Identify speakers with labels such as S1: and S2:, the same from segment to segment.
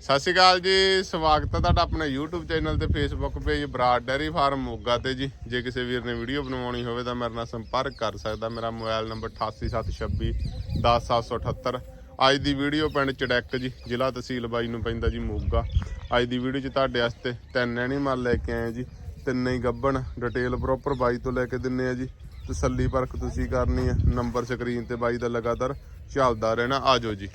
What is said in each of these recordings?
S1: ਸਤਿ ਸ਼੍ਰੀ ਅਕਾਲ ਜੀ, ਸਵਾਗਤ ਹੈ ਤੁਹਾਡਾ ਆਪਣੇ YouTube ਚੈਨਲ ਤੇ Facebook page Brar dairy farm Moga ਤੇ ਜੀ। ਜੇ ਕਿਸੇ ਵੀਰ ਨੇ ਵੀਡੀਓ ਬਣਵਾਉਣੀ ਹੋਵੇ ਤਾਂ ਮੇਰੇ ਨਾਲ ਸੰਪਰਕ ਕਰ ਸਕਦਾ। ਮੇਰਾ ਮੋਬਾਈਲ ਨੰਬਰ 8876 10778 ਅੱਜ ਦੀ ਵੀਡੀਓ ਪਿੰਡ ਚੜੈਕ ਜੀ, ਜ਼ਿਲ੍ਹਾ ਤਹਿਸੀਲ ਬਾਈ ਨੂੰ ਪੈਂਦਾ ਜੀ ਮੋਗਾ। ਅੱਜ ਦੀ ਵੀਡੀਓ 'ਚ ਤੁਹਾਡੇ ਵਾਸਤੇ ਤਿੰਨ ਐਨੀਮਲ ਲੈ ਕੇ ਆਏ ਜੀ। ਤਿੰਨੇ ਹੀ ਗੱਬਣ ਡਿਟੇਲ ਪ੍ਰੋਪਰ ਬਾਈ ਤੋਂ ਲੈ ਕੇ ਦਿੰਨੇ ਆ ਜੀ। ਤਸੱਲੀ ਪਰਖ ਤੁਸੀਂ ਕਰਨੀ ਹੈ ਨੰਬਰ ਸਕਰੀਨ ਤੇ ਬਾਈ ਦਾ ਲਗਾਤਾਰ ਚੱਲਦਾ ਰਹਿਣਾ। ਆਜੋ ਜੀ।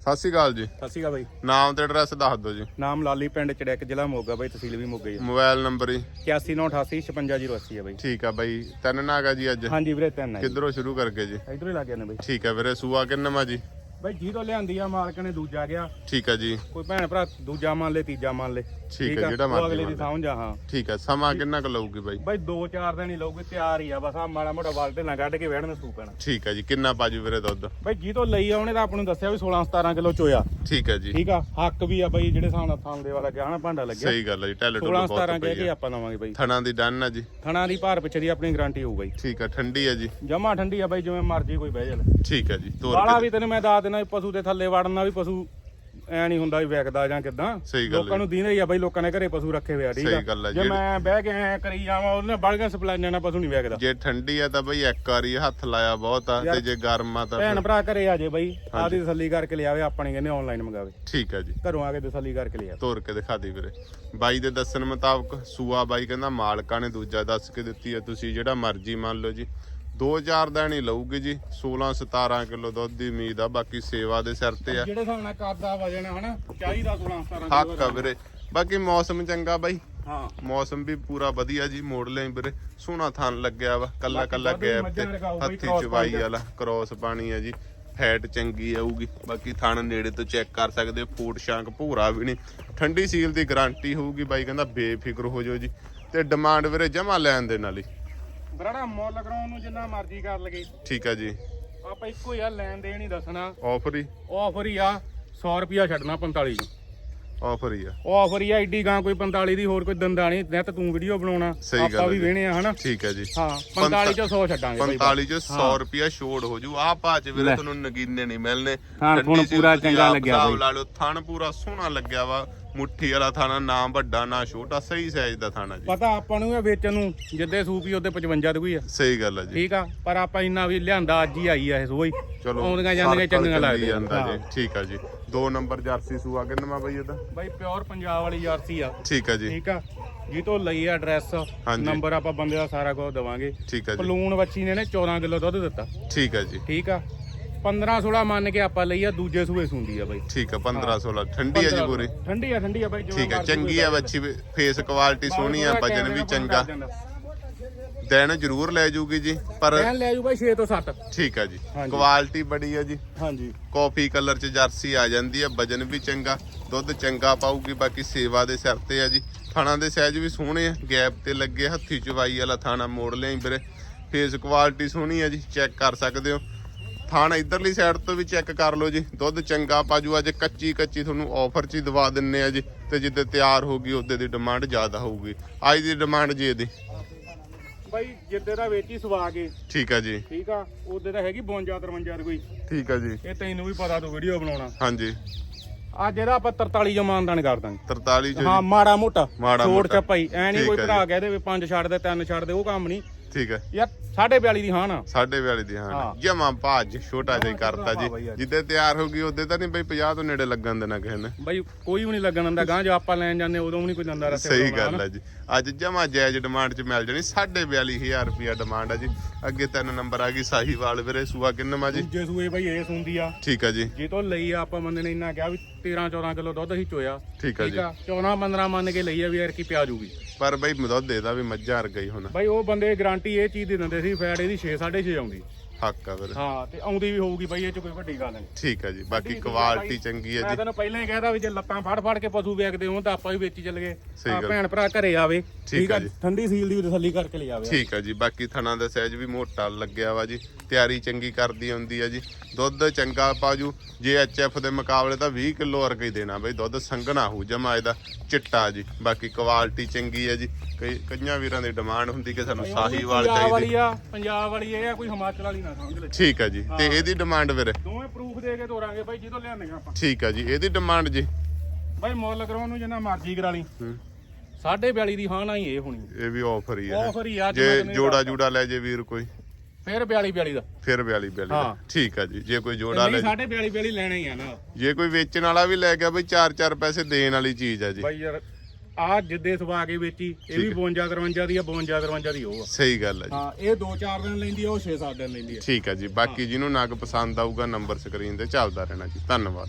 S1: ਸਤਿ ਸ਼੍ਰੀ ਅਕਾਲ ਜੀ।
S2: ਸਤਿ ਸ਼੍ਰੀ ਅਕਾਲ ਬਾਈ।
S1: ਨਾਮ ਤੇ ਐਡਰੈਸ ਦੱਸ ਦਿਓ ਜੀ।
S2: ਨਾਮ ਲਾਲੀ ਪਿੰਡ ਚੜੈਕ ਜ਼ਿਲ੍ਹਾ ਮੋਗਾ ਬਾਈ ਤਹਿਸੀਲ ਵੀ ਮੋਗਾ ਹੀ ਆ
S1: ਮੋਬਾਈਲ ਨੰਬਰ ਹੀ
S2: 8198 55080 ਆ ਬਾਈ।
S1: ਠੀਕ ਆ ਬਾਈ। ਤਿੰਨ ਨਾਗਾ ਜੀ ਅੱਜ।
S2: ਹਾਂਜੀ ਵੀਰੇ ਤਿੰਨ ਆ
S1: ਕਿੱਧਰੋਂ ਸ਼ੁਰੂ ਕਰਕੇ ਜੀ?
S2: ਇਧਰੋਂ ਹੀ ਲੱਗ ਜਾਂਦੇ ਬਾਈ।
S1: ਠੀਕ ਆ ਵੀਰੇ ਸੂਆ ਕਿੰਨਵਾ ਜੀ?
S2: ਬਾਈ ਜੀਰੋ ਲਿਆਂਦੀ ਆ ਮਾਲਕ ਨੇ ਦੂਜਾ ਗਿਆ।
S1: ਠੀਕ ਆ ਜੀ।
S2: ਕੋਈ ਭੈਣ ਭਰਾ ਦੂਜਾ ਮੰਨ ਲੈ ਤੀਜਾ ਮੰਨ ਲੈ।
S1: ਠੀਕ ਆ, ਜਿਹੜਾ ਮਰਜ਼ੀ
S2: ਅਗਲੇ ਦੀ। ਸਮਝ ਆ ਹਾਂ।
S1: ਠੀਕ ਆ ਸਮਾਂ ਕਿੰਨਾ ਕੁ ਲਊਗੀ ਬਾਈ?
S2: ਬਾਈ 2-4 ਦਿਨ ਹੀ ਲਊਗੇ ਤਿਆਰ ਹੀ ਆ ਬਸ ਆ ਮਾੜਾ ਮੋਟਾ ਬਾਲਟੇ ਨਾ ਕੱਢ ਕੇ ਵੜਨ ਸੂ ਪੈਣਾ।
S1: ਠੀਕ ਆ ਜੀ ਕਿੰਨਾ ਪਾਜੂ ਵੀਰੇ ਦੁੱਧ?
S2: ਬਾਈ ਜੀ ਤੋਂ ਲਈ ਆ ਉਹਨੇ ਤਾਂ ਆਪਾਂ ਨੂੰ ਦੱਸਿਆ ਵੀ 16-17 ਕਿਲੋ ਚੋਇਆ।
S1: ਠੀਕ ਆ ਜੀ।
S2: ਠੀਕ ਆ ਹੱਕ ਵੀ ਆ ਬਾਈ ਜਿਹੜੇ ਸਾਹ ਨਾਲ ਥਾਂ ਦੇ ਵਾਲਾ ਗਿਆ ਨਾ ਭਾਂਡਾ ਲੱਗਿਆ।
S1: ਸਹੀ ਗੱਲ ਆ ਜੀ ਟੈਲੇ ਟੁੱਲ
S2: 16-17
S1: ਬਹੁਤ
S2: ਕਹਿ ਕੇ ਆਪਾਂ ਲਵਾਂਗੇ ਬਾਈ।
S1: ਥਣਾ ਦੀ ਡਨ ਆ ਜੀ।
S2: ਥਣਾ ਦੀ ਭਾਰ ਪਿੱਛੇ ਦੀ ਆਪਣੀ ਗਾਰੰਟੀ ਹੋਊ ਬਾਈ।
S1: ਠੀਕ ਆ ਠੰਡੀ ਆ ਜੀ।
S2: ਜਮਾ ਠੰਡੀ ਆ ਬਾਈ ਜਿਵੇਂ ਮਰਜ਼ੀ ਕੋਈ ਬਹਿ ਜਾਲੇ
S1: ਠੀਕ ਆ ਜੀ ਤੋਰ
S2: ਵੀ ਤੈਨੂੰ ਮੈਂ ਦੱਸ ਵੀ ਪਸ਼ੂ ਦੇ ਥੱਲੇ ਵੜਨਾ ਵੀ ਪਸ਼ੂ ਐ ਨਹੀਂ ਹੁੰਦਾ ਵੀ ਵਿਕਦਾ ਜਾਂ ਕਿਦਾਂ।
S1: ਸਹੀ ਗੱਲ
S2: ਲੋਕਾਂ ਨੂੰ ਦੀਨੇ ਹੀ ਆ ਬਈ ਲੋਕਾਂ ਨੇ ਘਰੇ ਪਸ਼ੂ ਰੱਖੇ ਹੋਏ ਆ ਠੀਕ
S1: ਸਹੀ ਗੱਲ ਆ,
S2: ਆ ਜੇ
S1: ਜਿਹੜੀ-
S2: ਮੈਂ ਬਹਿ ਕੇ ਐ ਕਰੀ ਜਾਵਾਂ ਉਹਨੇ ਬੜਗਾ ਸਪਲਾਈਆਂ ਨਾਲ ਪਸ਼ੂ ਨਹੀਂ ਵਿਕਦਾ
S1: ਜੇ ਠੰਡੀ ਆ ਤਾਂ ਬਈ ਇੱਕ ਵਾਰੀ ਹੱਥ ਲਾਇਆ ਬਹੁਤ ਆ ਤੇ ਜੇ ਗਰਮ ਆ ਤਾਂ
S2: ਭੈਣ ਭਰਾ ਘਰੇ ਆ ਜੇ ਬਈ ਆਦੀ ਤਸੱਲੀ ਕਰਕੇ ਲਿਆਵੇ ਆਪਾਂ ਨਹੀਂ ਕਹਿੰਦੇ ਆਨਲਾਈਨ ਮੰਗਾਵੇ।
S1: ਠੀਕ ਆ ਜੀ।
S2: ਘਰੋਂ ਆ ਕੇ ਤਸੱਲੀ ਕਰਕੇ ਲਿਆਵੇ।
S1: ਤੋਰ ਕੇ ਦਿਖਾ ਦੀ ਵੀਰੇ। ਬਾਈ ਦੇ ਦੱਸਣ ਮੁਤਾਬਕ ਸੂਆ ਬਾਈ ਕਹਿੰਦਾ ਮਾਲਕਾਂ ਨੇ ਦੂਜਾ ਦੱਸ ਕੇ ਦਿੱਤੀ ਹੈ ਤੁਸੀਂ ਜਿਹੜਾ ਮਰਜ਼ੀ ਮੰਨ ਲਓ ਜੀ। 2000 ਦਾ ਨਹੀਂ ਲਊਗੀ ਜੀ 16 17 ਕਿਲੋ ਦੁੱਧ ਦੀ ਉਮੀਦ ਆ ਬਾਕੀ ਸੇਵਾ ਦੇ ਸਿਰ ਤੇ ਆ।
S2: ਜਿਹੜੇ ਹਿਸਾਬ ਨਾਲ ਕਰਦਾ ਵਜਣ ਹਨਾ ਚਾਹੀਦਾ 16 17
S1: ਹੱਕ ਆ ਵੀਰੇ। ਬਾਕੀ ਮੌਸਮ ਚੰਗਾ ਬਾਈ।
S2: ਹਾਂ।
S1: ਮੌਸਮ ਵੀ ਪੂਰਾ ਵਧੀਆ ਜੀ ਮੋੜ ਲਈ ਵੀਰੇ। ਸੋਹਣਾ ਥਣ ਲੱਗਿਆ ਵਾ ਕੱਲਾ ਕੱਲਾ ਗੈਪ ਤੇ ਹੱਥੀ ਚਵਾਈ ਵਾਲਾ ਕ੍ਰੋਸ ਪਾਣੀ ਆ ਜੀ। ਫੈਟ ਚੰਗੀ ਆਊਗੀ ਬਾਕੀ ਥਣ ਨੇੜੇ ਤੋਂ ਚੈੱਕ ਕਰ ਸਕਦੇ ਹੋ ਫੂਟ ਸ਼ਾਂਕ ਭੂਰਾ ਵੀ ਨਹੀਂ। ਠੰਡੀ ਸੀਲ ਦੀ ਗਾਰੰਟੀ ਹੋਊਗੀ ਬਾਈ ਕਹਿੰਦਾ ਬੇਫਿਕਰ ਹੋ ਜਾਓ ਜੀ। ਤੇ ਡਿਮਾਂਡ ਵੀਰੇ ਜਮਾ ਲੈਣ ਦੇ ਨਾਲ ਹੀ
S2: ਬਰੜਾ ਮੁੱਲ ਕਰਾਉਣ ਨੂੰ ਜਿੰਨਾ ਮਰਜ਼ੀ ਕਰ ਲਗੇ।
S1: ਠੀਕ ਆ ਜੀ।
S2: ਆਪਾਂ ਇੱਕੋ ਹੀ ਆ ਲੈਣ ਦੇਣ ਹੀ ਦੱਸਣਾ।
S1: ਆਫਰ ਹੀ।
S2: ਆਫਰ ਹੀ ਆ 100 ਰੁਪਿਆ ਛੱਡਣਾ 45 ਚ
S1: ਆਫਰ ਹੀ ਆ।
S2: ਉਹ ਆਫਰ ਹੀ ਆ ਐਡੀ ਗਾਂ ਕੋਈ 45 ਦੀ ਹੋਰ ਕੋਈ ਦੰਦਾ ਨਹੀਂ। ਨਿੱਤ ਤੂੰ ਵੀਡੀਓ ਬਣਾਉਣਾ।
S1: ਸਹੀ ਗੱਲ
S2: ਆਪਾਂ ਵੀ। ਵੇਣੇ ਆ ਹਨਾ?
S1: ਠੀਕ ਹੈ ਜੀ।
S2: ਹਾਂ 45 ਚੋਂ 100 ਛੱਡਾਂਗੇ ਬਾਈ
S1: 45 ਚ 100 ਰੁਪਿਆ ਛੋੜ ਹੋ ਜੂ। ਆ ਚ ਵੀਰੇ ਤੁਹਾਨੂੰ ਨਗੀਨੇ ਨਹੀਂ ਮਿਲਨੇ
S2: ਥਣ ਪੂਰਾ ਚੰਗਾ ਲੱਗਿਆ ਬਾਈ।
S1: ਲਾ ਲਓ। ਥਣ ਪੂਰਾ ਸੋਹਣਾ ਲੱਗਿਆ ਵਾ। ਮੁੱਠੀ ਵਾਲਾ ਥਾਣਾ ਨਾ ਵੱਡਾ ਨਾ ਛੋਟਾ ਸਹੀ ਸਾਈਜ਼ ਦਾ ਥਾਣਾ ਜੀ।
S2: ਪਤਾ ਆਪਾਂ ਨੂੰ ਇਹ ਵੇਚਣ ਨੂੰ ਜਿੱਦੇ ਸੂਪੀ ਉਹਦੇ 55 ਦੀ ਕੋਈ ਆ।
S1: ਸਹੀ ਗੱਲ ਆ ਜੀ।
S2: ਠੀਕ ਆ ਪਰ ਆਪਾਂ ਇੰਨਾ ਵੀ ਲਿਆਂਦਾ ਅੱਜ ਹੀ ਆਈ ਆ ਇਹ ਸੋਈ।
S1: ਚਲੋ
S2: ਆਉਂਦੀਆਂ ਜਾਂਦੀਆਂ ਚੰਗੀਆਂ ਲੱਗਦੀਆਂ।
S1: ਜੀ। ਠੀਕ ਆ ਜੀ। ਦੋ ਨੰਬਰ ਜਰਸੀ ਸੂਆ ਕਿੰਨਾ ਬਾਈ ਇਹਦਾ
S2: ਬਾਈ ਪਿਓਰ ਪੰਜਾਬ ਵਾਲੀ ਜਰਸੀ ਆ।
S1: ਠੀਕ ਆ ਜੀ।
S2: ਠੀਕ ਆ। ਜੀ ਤੋਂ ਲਈ ਐਡਰੈਸ। ਨੰਬਰ ਆਪਾਂ ਬੰਦੇ ਦਾ ਸਾਰਾ ਕੁਝ ਦਵਾਂਗੇ।
S1: ਠੀਕ ਆ ਜੀ।
S2: ਪਲੂਣ ਬੱਚੀ ਨੇ ਨੇ 14 ਕਿਲੋ ਦੁੱਧ ਦਿੱਤਾ।
S1: ਠੀਕ ਆ ਜੀ।
S2: ਠੀਕ ਆ। 15 16 ਮੰਨ ਕੇ ਆਪਾਂ ਲਈ ਆ ਦੂਜੇ ਸੂਏ ਸੁੰਦੀ ਆ ਬਾਈ।
S1: ਠੀਕ ਆ 15 16 ਠੰਡੀ ਆ ਜੀ ਪੂਰੀ।
S2: ਠੰਡੀ ਆ ਠੰਡੀ ਆ ਬਾਈ ਜਿਵੇਂ
S1: ਠੀਕ ਆ
S2: ਮਰਜ਼ੀ
S1: ਚੰਗੀ ਆ ਬੱਚੀ ਫੇਸ ਕੁਆਲਿਟੀ ਸੋਹਣੀ ਆ ਵਜਨ ਵੀ ਚੰਗਾ। ਦਿਨ ਜ਼ਰੂਰ ਲੈ ਜੂਗੀ ਜੀ ਪਰ
S2: ਕਹਿਣ ਲੈ ਜੂ ਬਾਈ 6 ਤੋਂ 7
S1: ਠੀਕ ਆ ਜੀ।
S2: ਹਾਂਜੀ।
S1: ਕੁਆਲਿਟੀ ਬੜੀ ਆ ਜੀ।
S2: ਹਾਂਜੀ।
S1: ਕਾਫੀ ਕਲਰ ਚ ਜਰਸੀ ਆ ਜਾਂਦੀ ਆ ਵਜਨ ਵੀ ਚੰਗਾ ਦੁੱਧ ਚੰਗਾ ਪਾਊਗੀ ਬਾਕੀ ਸੇਵਾ ਦੇ ਸਿਰ ਤੇ ਆ ਜੀ। ਥਾਣਾ ਦੇ ਸਾਈਜ਼ ਵੀ ਸੋਹਣੇ ਆ ਗੈਪ ਤੇ ਲੱਗੇ ਹੱਥੀ ਚਵਾਈ ਵਾਲਾ ਥਾਣਾ ਮੋੜ ਲਿਆਈ ਵੀਰੇ। ਫੇਸ ਕੁਆਲਿਟੀ ਸੋਹਣੀ ਆ ਜੀ ਚੈੱਕ ਕਰ ਸਕਦੇ ਹੋ। ਥਾਣਾ ਇਧਰਲੀ ਸਾਈਡ ਤੋਂ ਵੀ ਚੈੱਕ ਕਰ ਲਓ ਜੀ। ਦੁੱਧ ਚੰਗਾ ਪਾਜੂ ਅੱਜ ਕੱਚੀ ਕੱਚੀ ਤੁਹਾਨੂੰ ਆਫਰ 'ਚ ਹੀ ਦਵਾ ਦਿੰਨੇ ਆ ਜੀ। ਤੇ ਜਿੱਦੇ ਤਿਆਰ ਹੋਗੀ ਉਹਦੇ ਦੀ ਡਿਮਾਂਡ ਜ਼ਿਆਦਾ ਹੋਊਗੀ। ਅੱਜ ਦੀ ਡਿਮਾਂਡ ਜੀ ਇਹਦੀ।
S2: ਬਾਈ ਜਿੱਦੇ ਦਾ ਵੇਚੀ ਸਵਾ ਕੇ।
S1: ਠੀਕ ਆ ਜੀ।
S2: ਠੀਕ ਆ? ਉਹਦੇ ਤਾਂ ਹੈਗੀ 52 53 ਦੀ ਕੋਈ
S1: ਠੀਕ ਆ ਜੀ।
S2: ਇਹ ਤੈਨੂੰ ਵੀ ਪਤਾ ਤੂੰ ਵੀਡੀਓ ਬਣਾਉਣਾ।
S1: ਹਾਂਜੀ।
S2: ਆ ਜਿਹੜਾ ਆਪਾਂ 43 ਜੋ ਮਾਨਦਾਨ ਕਰ ਦਾਂਗੇ।
S1: 43 ਚ
S2: ਹਾਂ ਮਾੜਾ ਮੋਟਾ। ਛੋਟ
S1: ਮੋਟਾ।
S2: ਚੱਪਾਈ ਐ ਨਹੀਂ ਕੋਈ ਭਰਾ ਕਹਦੇ ਵੀ ਪੰਜ ਛੱਡ ਦੇ ਤਿੰਨ ਛੱਡ ਦੇ ਉਹ ਕੰਮ ਨਹੀਂ
S1: ਠੀਕ ਹੈ।
S2: ਯਾਰ 42 ਦੀ ਹਾਂ ਨਾ
S1: ਸਾਢੇ ਵਾਲੀ ਦੀ ਹਾਂ। ਜਮਾ ਭਾਜ ਛੋਟਾ ਜਿਹਾ ਹੀ ਕਰਤਾ ਜੀ। ਜਿੱਦੇ ਤਿਆਰ ਹੋ ਗਈ ਉਹਦੇ ਤਾਂ ਨਹੀਂ ਬਈ 50 ਤੋਂ ਨੇੜੇ ਲੱਗਣ ਦੇਣਾ ਕਿਸੇ ਨੇ।
S2: ਬਾਈ ਕੋਈ ਵੀ ਨਹੀਂ ਲੱਗਣ ਦਿੰਦਾ ਗਾਂ ਜੋ ਆਪਾਂ ਲੈਣ ਜਾਂਦੇ ਉਦੋਂ ਵੀ ਨਹੀਂ ਕੋਈ ਦੰਦਾ ਰਸੇ
S1: ਸਹੀ ਗੱਲ ਹੈ ਜੀ। ਅੱਜ ਜਮਾ ਜਾਇਜ਼ ਡਿਮਾਂਡ 'ਚ ਮਿਲ ਜਾਣੀ 42000 ਰੁਪਿਆ ਡਿਮਾਂਡ ਹੈ ਜੀ। ਅੱਗੇ ਤਿੰਨ ਨੰਬਰ ਆ ਗਈ ਸਾਹੀਵਾਲ ਵੀਰੇ ਸੂਆ ਕਿੰਨਾ ਜੀ?
S2: ਦੂਜੇ ਸੂਏ ਬਾਈ ਇਹ ਸੁੰਦੀ ਆ।
S1: ਠੀਕ ਹੈ ਜੀ।
S2: ਜੇ ਤੋਂ ਲਈ ਆ ਆਪਾਂ ਬੰਦੇ ਨੇ ਇੰਨਾ ਕਿਹਾ ਵੀ 13 14 ਕਿਲੋ ਦੁੱਧ ਹੀ ਚੋਇਆ।
S1: ਠੀਕ
S2: ਠੀਕ
S1: ਜੀ।
S2: ਆ 14 15 ਮੰਨ ਕੇ ਲਈ ਆ ਵੀ ਯਾਰ ਕੀ ਪਿਆ ਜੂਗੀ।
S1: ਪਰ ਬਈ ਦੁੱਧ ਇਹਦਾ ਵੀ ਮੱਝਾਂ ਹੀ ਹੁਣ।
S2: ਬਾਈ ਉਹ ਬੰਦੇ ਗਾਰੰਟੀ ਇਹ ਚੀਜ਼ ਦੀ ਦਿੰਦੇ ਸੀ ਫੈਟ ਇਹਦੀ 6 6.5 ਆਉਂਦੀ।
S1: ਹੱਕ ਆ ਵੀਰੇ
S2: ਹਾਂ ਤੇ ਆਉਂਦੀ ਵੀ ਹੋਊਗੀ ਬਾਈ ਇਹ ਚ ਕੋਈ ਵੱਡੀ ਗੱਲ ਨਹੀਂ।
S1: ਠੀਕ ਹੈ ਜੀ ਬਾਕੀ ਕੁਆਲਿਟੀ ਚੰਗੀ ਹੈ
S2: ਮੈਂ
S1: ਜੀ।
S2: ਤੈਨੂੰ ਪਹਿਲਾਂ ਹੀ ਕਹਿਦਾ ਵੀ ਜੇ ਲੱਤਾਂ ਫੜ ਫੜ ਕੇ ਪਸ਼ੂ ਵੇਚਦੇ ਹੋ ਤਾਂ ਆਪਾਂ ਵੀ ਵੇਚੀ ਚੱਲ ਗਏ।
S1: ਸਹੀ
S2: ਆ
S1: ਗੱਲ।
S2: ਭੈਣ ਭਰਾ ਘਰੇ ਆਵੇ।
S1: ਠੀਕ ਆ ਜੀ।
S2: ਠੰਡੀ ਸੀਲ ਦੀ ਤਸੱਲੀ ਕਰਕੇ ਲੈ ਆਵੇ।
S1: ਠੀਕ ਹੈ ਜੀ ਬਾਕੀ ਥਣਾ ਦਾ ਸਾਈਜ਼ ਵੀ ਮੋਟਾ ਲੱਗਿਆ ਵਾ ਜੀ। ਤਿਆਰੀ ਚੰਗੀ ਕਰਦੀ ਹੁੰਦੀ ਹੈ ਜੀ। ਦੁੱਧ ਚੰਗਾ ਪਾਜੂ ਜੇ ਐਚਐਫ ਦੇ ਮੁਕਾਬਲੇ ਤਾਂ 20 ਕਿਲੋ ਵਰਗਾ ਹੀ ਦੇਣਾ ਬਈ। ਦੁੱਧ ਸੰਘਣਾ ਹੋ ਜਮਾ ਇਹਦਾ ਚਿੱਟਾ ਜੀ। ਬਾਕੀ ਕੁਆਲਿਟੀ ਚੰਗੀ ਹੈ ਜੀ। ਕਈ ਕਈਆਂ ਵੀਰਾਂ ਦੀ ਡਿਮਾਂਡ ਹੁੰਦੀ ਕਿ ਸਾਨੂੰ ਸਾਹੀਵਾਲ
S2: ਪੰਜਾਬ
S1: ਚਾਹੀਦੀ।
S2: ਵਾਲੀ ਆ ਪੰਜਾਬ ਵਾਲੀ ਇਹ ਆ ਕੋਈ ਹਿਮਾਚਲ ਵਾਲੀ ਨਾ ਸਮਝ ਲੈ।
S1: ਠੀਕ ਆ ਜੀ ਤੇ ਇਹਦੀ ਡਿਮਾਂਡ ਫਿਰ
S2: ਦੋਵੇਂ ਪ੍ਰੂਫ ਦੇ ਕੇ ਤੋਰਾਂਗੇ ਬਾਈ ਜਦੋਂ ਲਿਆਂਦੇ ਆਪਾਂ।
S1: ਠੀਕ ਆ ਜੀ ਇਹਦੀ ਡਿਮਾਂਡ ਜੀ?
S2: ਬਾਈ ਮੁੱਲ ਕਰਾਉਣ ਨੂੰ ਜਿੰਨਾ ਮਰਜ਼ੀ ਕਰਾ ਲਈ।
S1: ਹੂੰ।
S2: ਸਾਢੇ 42 ਦੀ ਹਾਂ ਨਾ ਹੀ ਇਹ ਹੋਣੀ।
S1: ਇਹ ਵੀ ਆਫਰ ਹੀ ਹੈ
S2: ਆਫਰ ਹੀ ਆ
S1: ਜੇ ਜੋੜਾ ਜੂੜਾ ਲੈ ਜੇ ਵੀਰ ਕੋਈ।
S2: ਫਿਰ 42 42 ਦਾ।
S1: ਫਿਰ 42 42 ਦਾ। ਠੀਕ ਆ ਜੀ ਜੇ ਕੋਈ ਜੋੜਾ ਲੈ
S2: ਨਹੀਂ ਸਾਢੇ 42 42 ਲੈਣਾ ਹੀ ਆ ਨਾ।
S1: ਜੇ ਕੋਈ ਵੇਚਣ ਵਾਲਾ ਵੀ ਲੈ ਗਿਆ ਬਈ 4-4 ਪੈਸੇ ਦੇਣ ਵਾਲੀ ਚੀਜ਼ ਆ ਜੀ।
S2: ਬਾਈ ਯਾਰ ਆ ਜਿੱਦੇ ਸਵਾ ਕੇ ਵੇਚੀ ਇਹ ਵੀ 52 53 ਦੀ ਆ 52 53 ਦੀ ਉਹ ਆ।
S1: ਸਹੀ ਗੱਲ ਆ ਜੀ।
S2: ਹਾਂ ਇਹ 2-4 ਦਿਨ ਲੈਂਦੀ ਆ ਉਹ 6-7 ਦਿਨ ਲੈਂਦੀ ਆ।
S1: ਠੀਕ ਆ ਜੀ ਬਾਕੀ ਜਿਹਨੂੰ ਨਗ ਪਸੰਦ ਆਊਗਾ ਨੰਬਰ ਸਕਰੀਨ ਤੇ ਚੱਲਦਾ ਰਹਿਣਾ ਜੀ। ਧੰਨਵਾਦ।